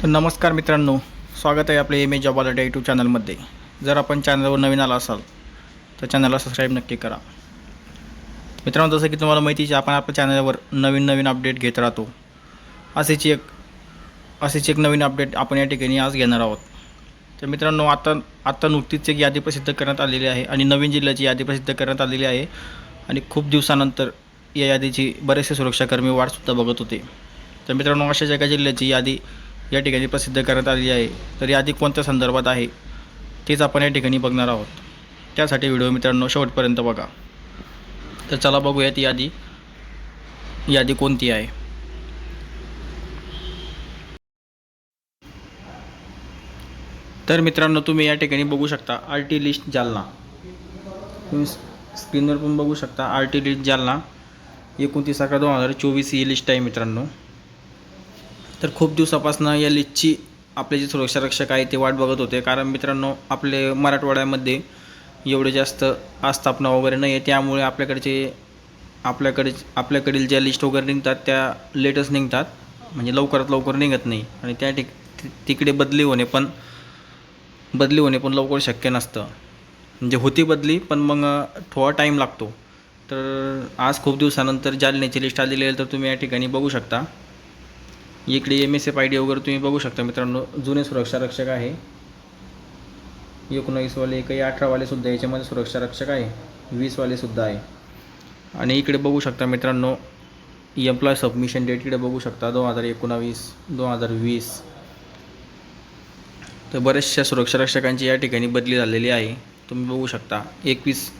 तर नमस्कार मित्रांनो स्वागत आहे आपले M A job alert YouTube चॅनलमध्ये जर आपण चॅनलवर नवीन आला असाल तर चॅनलला सबस्क्राईब नक्की करा. मित्रांनो जसं की तुम्हाला माहितीच आहे आपण आपल्या चॅनलवर नवीन नवीन अपडेट घेत राहतो. असेच एक असेच एक नवीन अपडेट आपण या ठिकाणी आज घेणार आहोत. तर मित्रांनो आता आत्ता नुकतीच एक यादी प्रसिद्ध करण्यात आलेली आहे आणि नवीन जिल्ह्याची यादी प्रसिद्ध करण्यात आलेली आहे. आणि खूप दिवसानंतर या यादीची बरेचसे सुरक्षाकर्मी वाटसुद्धा बघत होते. तर मित्रांनो अशा एका जिल्ह्याची यादी या ठिकाणी प्रसिद्ध करण्यात आलेली आहे. तर यादी कोणत्या संदर्भात आहे तेच आपण या ठिकाणी बघणार आहोत. त्यासाठी व्हिडिओ मित्रांनो शेवटपर्यंत बघा. तर चला बघूया ती यादी यादी कोणती आहे. तर मित्रांनो तुम्ही या ठिकाणी बघू शकता आर टी लिस्ट जालना. तुम्ही स्क्रीनवर पण बघू शकता आर टी लिस्ट जालना. एकोणतीस अकरा दोन हजार चोवीस ही लिस्ट आहे मित्रांनो. तर खूप दिवसापासून या लिस्टची आपले जे सुरक्षा रक्षक आहे ते वाट बघत होते. कारण मित्रांनो आपले मराठवाड्यामध्ये एवढे जास्त आस्थापना वगैरे नाही आहे त्यामुळे आपल्याकडचे आपल्याकडे आपल्याकडील ज्या लिस्ट वगैरे निघतात त्या लेटच निघतात. म्हणजे लवकरात लवकर निघत नाही. आणि त्या ठिक तिकडे बदली होणे पण बदली होणे पण लवकर शक्य नसतं. म्हणजे होती बदली पण मग थोडा टाईम लागतो. तर आज खूप दिवसानंतर जालन्याची लिस्ट आलेली आहे तर तुम्ही या ठिकाणी बघू शकता. इकडे M S F I D वगैरे तुम्ही बघू शकता मित्रांनो जुने सुरक्षा रक्षक आहे. एकोणावीसवाले काही अठरावालेसुद्धा याच्यामध्ये सुरक्षा रक्षक आहे. वीसवालेसुद्धा आहे. आणि इकडे बघू शकता मित्रांनो एम्प्लॉय सबमिशन डेट इकडे बघू शकता दोन हजार एकोणावीस दोन हजार वीस. तर बऱ्याचशा सुरक्षा रक्षकांची या ठिकाणी बदली झालेली आहे. तुम्ही बघू शकता एकवीस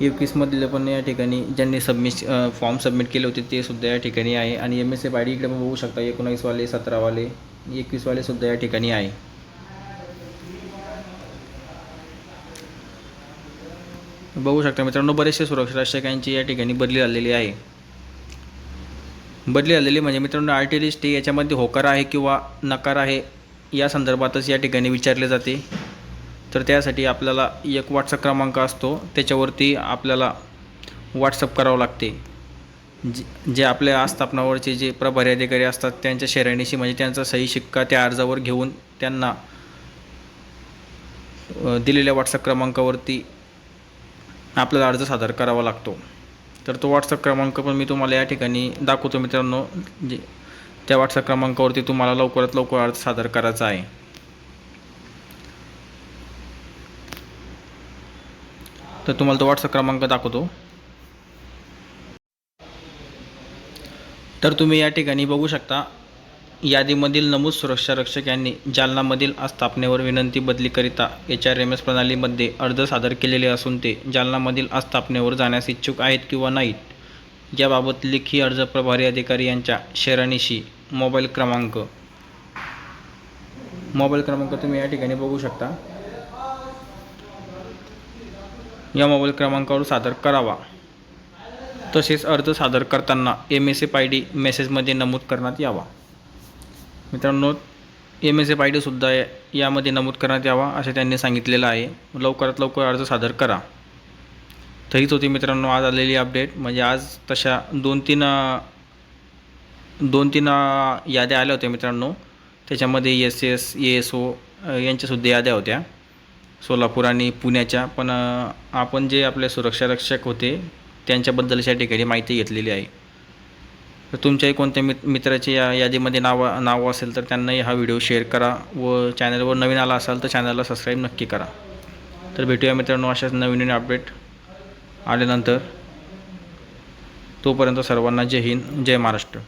एकवीसमधले पण या ठिकाणी ज्यांनी सबमिश फॉर्म सबमिट केले होते ते सुद्धा या ठिकाणी आहे. आणि M S F I D इकडे बघू शकता एकोणावीसवाले सतरावाले एकवीसवाले सुद्धा या ठिकाणी आहे. बघू शकता मित्रांनो बरेचसे सुरक्षा रक्षकांची या ठिकाणी बदली झालेली आहे. बदली झालेली म्हणजे मित्रांनो आर टी लिस्ट याच्यामध्ये होकार आहे किंवा नकार आहे या संदर्भातच या ठिकाणी विचारले जाते. तर त्यासाठी आपल्याला एक व्हॉट्सअप क्रमांक असतो. त्याच्यावरती आपल्याला व्हॉट्सअप करावं लागते. जे जे आपल्या आस्थापनावरचे जे प्रभारी अधिकारी असतात त्यांच्या शेराणीशी म्हणजे त्यांचा सही शिक्का त्या अर्जावर घेऊन त्यांना दिलेल्या व्हॉट्सअप क्रमांकावरती आपल्याला अर्ज सादर करावा लागतो. तर तो व्हॉट्सअप क्रमांक पण मी तुम्हाला या ठिकाणी दाखवतो मित्रांनो. जे त्या व्हॉट्सअप क्रमांकावरती तुम्हाला लवकरात लवकर अर्ज सादर करायचा आहे. तर तुम्हाला तो व्हॉट्सअप क्रमांक दाखवतो. तर तुम्ही या ठिकाणी बघू शकता यादीमधील नमूद सुरक्षा रक्षक यांनी जालनामधील आस्थापनेवर विनंती बदलीकरिता एच आर एम एस प्रणालीमध्ये अर्ज सादर केलेले असून ते जालनामधील आस्थापनेवर जाण्यास इच्छुक आहेत किंवा नाहीत. याबाबत लेखी अर्ज प्रभारी अधिकारी यांच्या शेराणीशी मोबाईल क्रमांक. मोबाईल क्रमांक तुम्ही या ठिकाणी बघू शकता. या मोबाईल क्रमांकावर सादर करावा. तसेच अर्ज सादर करताना M S F I D मेसेजमध्ये नमूद करण्यात यावा. मित्रांनो एम एस एफ आय डीसुद्धा यामध्ये नमूद करण्यात यावा असे त्यांनी सांगितलेलं आहे. लवकरात लवकर अर्ज सादर करा. तरीच होती मित्रांनो आज आलेली अपडेट. म्हणजे आज तशा दोन तीन दोन तीन याद्या आल्या होत्या मित्रांनो. त्याच्यामध्ये S S A S O यांच्यासुद्धा याद्या होत्या. सोलापूर आणि पुण्याच्या पण आपण जे आपले सुरक्षारक्षक होते त्यांच्याबद्दल या ठिकाणी माहिती घेतलेली आहे. तर तुमच्याही कोणत्या मित मित्राचे या यादीमध्ये नाव नावं असेल तर त्यांनाही हा व्हिडिओ शेअर करा व चॅनलवर नवीन आला असाल तर चॅनलला सबस्क्राईब नक्की करा. तर भेटूया मित्रांनो अशाच नवीन नवीन अपडेट आल्यानंतर. तोपर्यंत सर्वांना जय हिंद जय महाराष्ट्र.